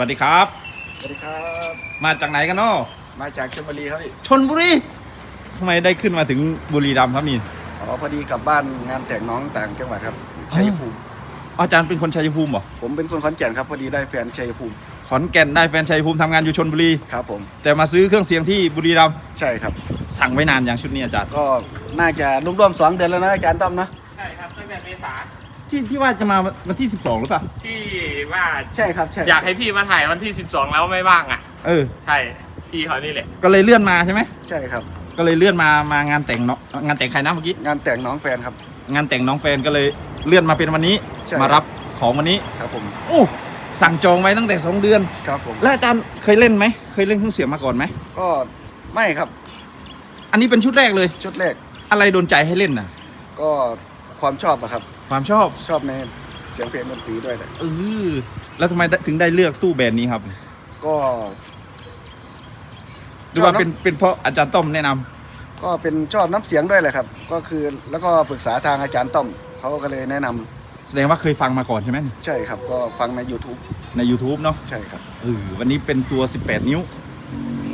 วัสดีครับ สวัสดีครับ มาจากไหนกันเนาะมาจากชลบุรีครับพี่ชนบุรีทำไมได้ขึ้นมาถึงบุรีรัมย์ครับนี่อ๋อพอดีกลับบ้านงานแต่งน้องต่างจังหวัดครับชัยภูมิอาจารย์เป็นคนชัยภูมิเหรอผมเป็นคนขอนแก่นครับพอดีได้แฟนชัยภูมิขอนแก่นได้แฟนชัยภูมิทำงานอยู่ชนบุรีครับผม แต่มาซื้อเครื่องเสียงที่บุรีรัมย์ใช่ครับ สั่งไว้นานอย่างชุดนี้อาจารย์ก็น่าจะร่วมๆสองเดือนแล้วนะอาจารย์ต้อมนะใช่ครับตั้งแต่เมษา ที่ที่ว่าจะมาวันที่ 12 หรือเปล่า ที่ว่าใช่ครับใช่อยากให้พี่มาถ่ายวันที่ 12 แล้วไม่ว่างอะ เออ ใช่ พี่เขานี่แหละ ก็เลยเลื่อนมาใช่ไหม ใช่ครับ ก็เลยเลื่อนมามางานแต่งเนาะงานแต่งใครนะเมื่อกี้ งานแต่งน้องแฟนครับ งานแต่งน้องแฟนก็เลยเลื่อนมาเป็นวันนี้ ใช่ มารับของวันนี้ครับผม โอ้สั่งจองไว้ตั้งแต่สองเดือน ครับผม แล้วอาจารย์เคยเล่นไหม เคยเล่นเครื่องเสียงมาก่อนไหม ก็ไม่ครับอันนี้เป็นชุดแรกเลย ชุดแรกอะไรโดนใจให้เล่นน่ะ ก็ความชอบอะครับ ความชอบชอบในเสียงเพลงดนตรีด้วยแหละเออแล้วทำไมถึงได้เลือกตู้แบรนด์นี้ครับ ก็หรือว่าชอบเนอะเป็นเป็นเพราะอาจารย์ต้อมแนะนำก็เป็นชอบน้ำเสียงด้วยแหละครับ ก็คือแล้วก็ปรึกษาทางอาจารย์ต้อมเขาก็เลยแนะนำแสดงว่าเคยฟังมาก่อนใช่ไหมใช่ครับ ก็ฟังใน YouTube ใน YouTube เนาะใช่ครับ เออวันนี้เป็นตัว 18 นิ้ว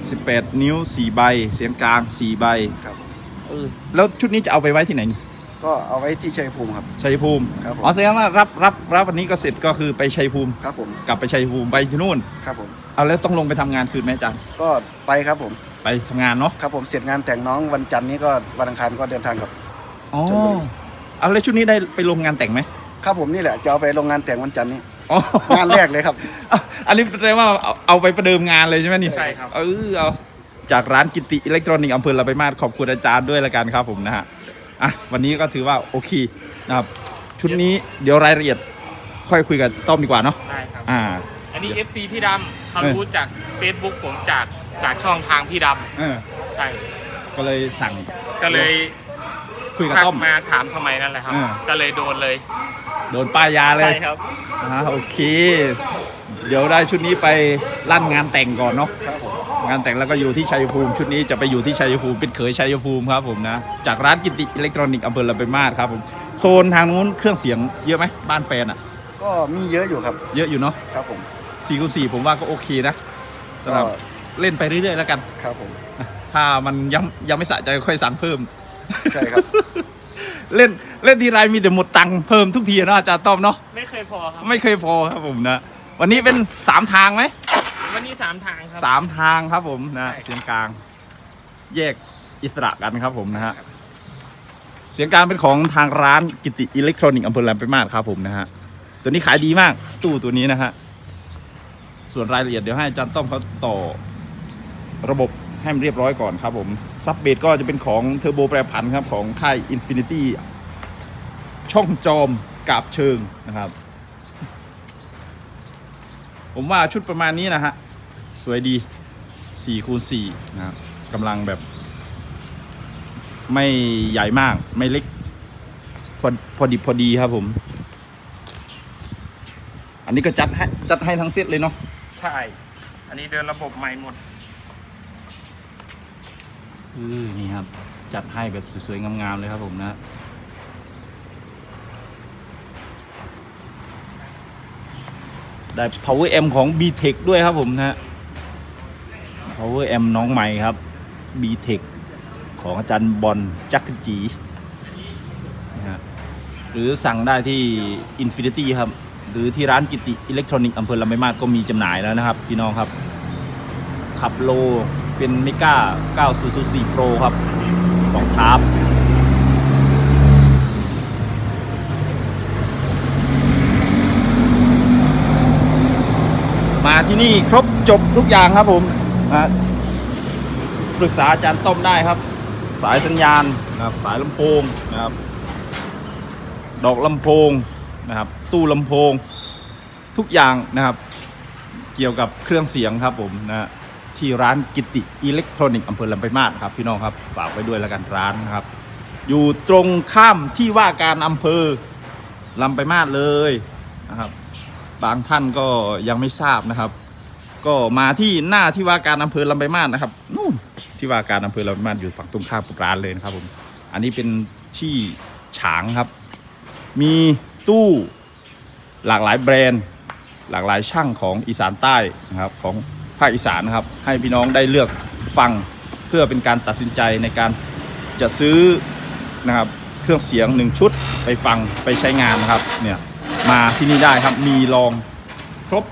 18 นิ้ว 4 ใบ เสียงกลาง 4 ใบ ครับ เออ แล้วชุดนี้จะเอาไปไว้ที่ไหนนี่ ก็เอาไว้ที่ชัยภูมิครับ ชัยภูมิครับผม อ๋อแสดงว่ารับรับรับวันนี้ก็เสร็จก็คือไปชัยภูมิ ครับผมกลับไปชัยภูมิไปที่นู่นครับผมเอาแล้วต้องลงไปทำงานคืนไหมอาจารย์ก็ไปครับผมไปทำงานเนาะครับผมเสร็จงานแต่งน้องวันจันทร์นี้ก็วันอังคารก็เดินทางกับ อ๋อชลบุรี เอาแล้วชุดนี้ได้ไปลงงานแต่งไหมครับผมนี่แหละจะเอาไปโรงงานแต่งวันจันทร์นี้ อ๋อ งานแรกเลยครับ อะอันนี้แสดงว่าเอาเอาไปประเดิมงานเลยใช่ไหมนี่ใช่ครับ เออเอาจากร้านกิติอิเล็กทรอนิกส์อำเภอลำไปางมาศขอบคุณอาจารย์ด้วยละกันครับผมนะฮะ อะวันนี้ก็ถือว่าโอเคนะครับชุดนี้เดี๋ยวรายละเอียดค่อยคุยกับต้อมดีกว่าเนาะได้ครับ อ่า อันนี้ FC พี่ดำเขาเออรู้จาก Facebook ผมจากจากช่องทางพี่ดเออำใช่ก็เลยสั่งก็เลยคุยกับทักต้อมมาถามทำไมนั่นแหละครับเออก็เลยโดนเลยโดนป้ายยาเลใช่ยครับ อ่าโอเคเดี๋ยวได้ชุดนี้ไปลั่นงานแต่งก่อนเนาะครับผมงานแต่งแล้วก็อยู่ที่ชัยภูมิ ชุดนี้จะไปอยู่ที่ชัยภูมิเป็นเขยชัยภูมิครับผมนะ จากร้านกิติอิเล็กทรอนิกส์อำเภอลำปางมาศครับผมโซนทางนู้นเครื่องเสียงเยอะไหมบ้านแฟนอะ ก็มีเยอะอยู่ครับ เยอะอยู่เนาะครับผมสี่คูสี่ผมว่าก็โอเคนะสำหรับก็เล่นไปเรื่อยๆแล้วกัน ครับผม ถ้ามันยังยังไม่สะใจค่อยสั่งเพิ่ม ใช่ครับ เล่นเล่นทีไรมีแต่หมดตังค์เพิ่มทุกทีเนาะอาจารย์ต้อมเนาะไม่เคยพอครับ ไม่เคยพอครับผมนะ วันนี้เป็นสามทางไหมวันนี้สามทางครับสามทางครับผมนะใช่ เสียงกลาง แยกอิสระกันครับผมนะฮะเสียงกลางเป็นของทางร้านกิติอิเล็กทรอนิกส์อำเภอลำปางมาศครับผมนะฮะตัวนี้ขายดีมากตู้ตัวนี้นะฮะส่วนรายละเอียดเดี๋ยวให้อาจารย์ต้อมเขาต่อระบบให้มันเรียบร้อยก่อนครับผมซับเบสก็จะเป็นของเทอร์โบแปรผันครับของค่าย Infinity ช่องจอมกาบเชิงนะครับ ผมว่าชุดประมาณนี้นะฮะ สวยดี4คูณ4นะครับกำลังแบบ ไม่ใหญ่มากไม่เล็กพอพอดีพอดีครับผม อันนี้ก็จัดให้จัดให้ทั้งเซตเลยเนาะใช่ อันนี้เดินระบบใหม่หมดเออนี่ครับ จัดให้แบบสวยๆงามๆเลยครับผมนะ ได้ power m ของ b t e c h ด้วยครับผมนะ power m น้องใหม่ครับ b t e c h ของอาจารย์บอลจักรจีนะฮะหรือสั่งได้ที่ Infinity ครับ หรือที่ร้านกิติอิเล็กทรอนิกส์อำเภอลำไยมาศก็มีจำหน่ายแล้วนะครับ พี่น้องครับ ขับโลเป็นเมกา9004 Pro ครับของทาร์ มาที่นี่ครบจบทุกอย่างครับผมนะปรึกษาอาจารย์ต้อมได้ครับ สายสัญญาณนะครับสายลำโพงนะครับ ดอกลำโพงนะครับ ตู้ลำโพง ทุกอย่างนะครับ เกี่ยวกับเครื่องเสียงครับผมนะที่ร้านกิติอิเล็กทรอนิกส์อำเภอลำปางมาศครับพี่น้องครับฝากไว้ด้วยแล้วกันร้านนะครับ อยู่ตรงข้ามที่ว่าการอำเภอลำปางมาศเลยนะครับ บางท่านก็ยังไม่ทราบนะครับ ก็มาที่หน้าที่ว่าการอำเภอลำปางมาศนะครับนู่นที่ว่าการอำเภอลำปางมาศอยู่ฝั่งตรงข้ามกับร้านเลยนะครับผมอันนี้เป็นที่ฉางครับ มีตู้หลากหลายแบรนด์ หลากหลายช่างของอีสานใต้นะครับของภาคอีสานนะครับ ให้พี่น้องได้เลือกฟังเพื่อเป็นการตัดสินใจในการจะซื้อนะครับเครื่องเสียงหนึ่งชุดไปฟังไปใช้งานนะครับเนี่ย มาที่นี่ได้ครับ มีรองครบ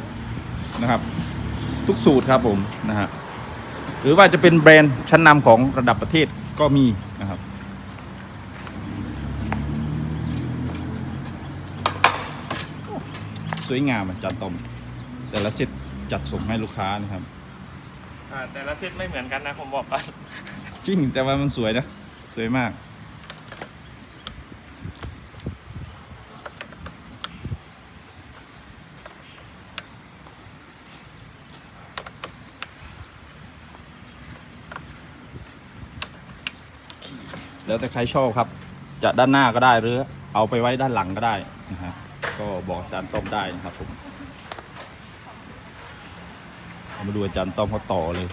นะครับ ทุกสูตรครับผมนะฮะหรือว่าจะเป็นแบรนด์ชั้นนำของระดับประเทศก็มีนะครับสวยงามอาจารย์ต้อมแต่ละเซตจัดส่งให้ลูกค้านะครับอ่าแต่ละเซตไม่เหมือนกันนะผมบอกก่อนจริงแต่ว่ามันสวยนะ สวยมาก แล้วแต่ใครชอบครับ จะด้านหน้าก็ได้หรือ เอาไปไว้ด้านหลังก็ได้นะฮะก็บอกอาจารย์ต้อมได้นะครับผมเอามาดูอาจารย์ต้อมเขาต่อเลย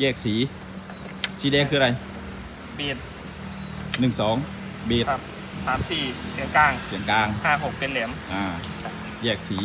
แยกสี สีแดงคืออะไรเบียดหนึ่งสองบีดครับสามสี่เสียงกลาง เสียงกลางห้าหกเป็นแหลมอ่า แยกสี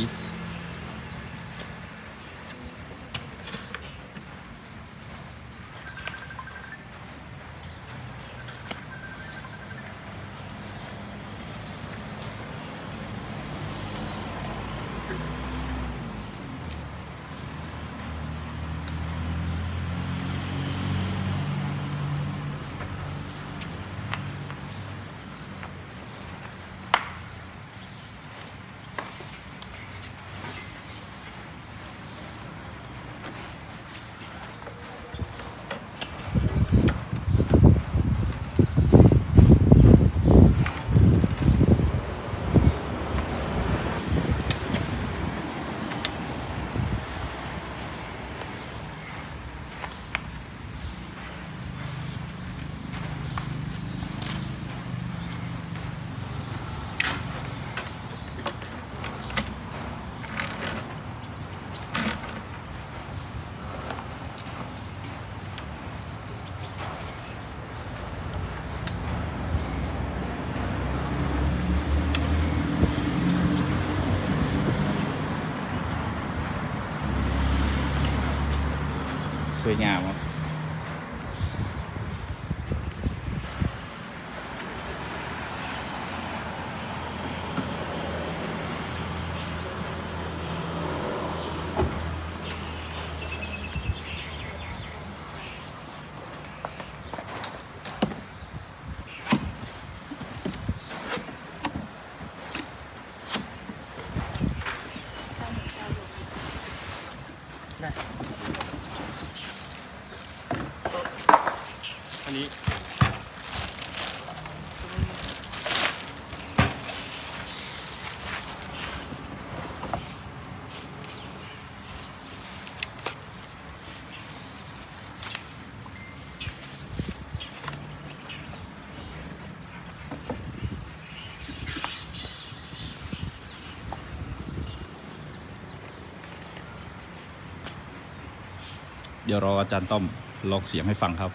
วยงามครับ เดี๋ยวรออาจารย์ต้อมลองเสียงให้ฟังครับ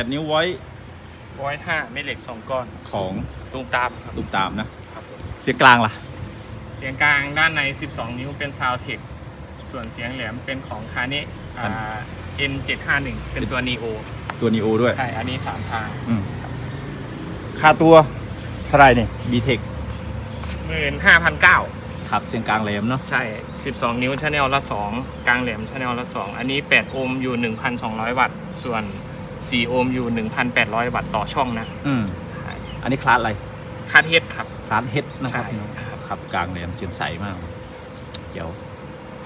ผม18นิ้วไว้ร้อยห้าไม่เหล็กสองก้อนของตรงตามครับ ตุมตามนะ ครับผมเสียงกลางล่ะ เสียงกลางด้านใน 12 นิ้วเป็นซาวเทคส่วนเสียงแหลมเป็นของคาเนะอ่า N751 เป็นตัว Neo ตัวนีโอด้วยใช่ อันนี้ 3 ทางอืมค่าตัวเท่าไหรเนี่ยบีเทค15,900ครับเสียงกลางแหลมเนาะใช่ 12 นิ้วชาแนลละ 2 กลางแหลมชาแนลละ 2 อันนี้ 8 โอห์มอยู่ 1,200 วัตต์ ส่วน 4 โอห์มอยู่ 1,800 วัตต์ต่อช่องนะอืมใช่อันนี้คลาสอะไรคาดเฮดครับ คลาสเฮดนะครับใช่พี่น้องครับกลางแหลมเสียงใสมากเดี๋ยว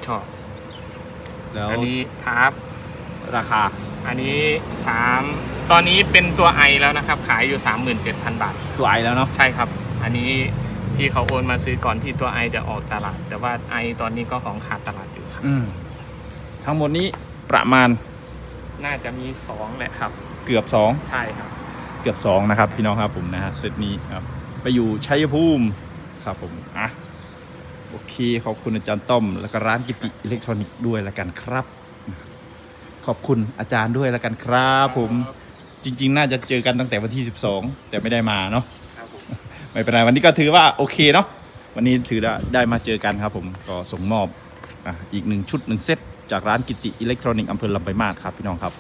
ชอบ แล้วอันนี้ทาร์ปราคาอันนี้ 3 ตอนนี้เป็นตัวไอแล้วนะครับ ขายอยู่ 37,000 บาท ตัวไอแล้วเนาะใช่ครับ อันนี้พี่เขาโอนมาซื้อก่อนที่ตัวไอจะออกตลาด แต่ว่าไอตอนนี้ก็ของขาดตลาดอยู่ครับ อืมทั้งหมดนี้ประมาณ น่าจะมี2แหละครับ เกือบสองใช่ครับ เกือบสองนะครับ พี่น้องครับผมนะฮะเซตนี้ครับ ไปอยู่ชัยภูมิครับผมอะโอเคขอบคุณอาจารย์ต้อม แล้วก็ร้านกิติอิเล็กทรอนิกส์ด้วยแล้วกันครับ ขอบคุณอาจารย์ด้วยแล้วกันครับผมจริง ๆ น่าจะเจอกันตั้งแต่วันที่ 12 แต่ไม่ได้มาเนาะครับผมไม่เป็นไรวันนี้ก็ถือว่าโอเคเนาะวันนี้ถือได้ได้มาเจอกันครับผมก็ส่งมอบอะอีกหนึ่งชุดหนึ่งเซต จากร้านกิติอิเล็กทรอนิกส์อำเภอลำปลายมาศครับพี่น้องครับ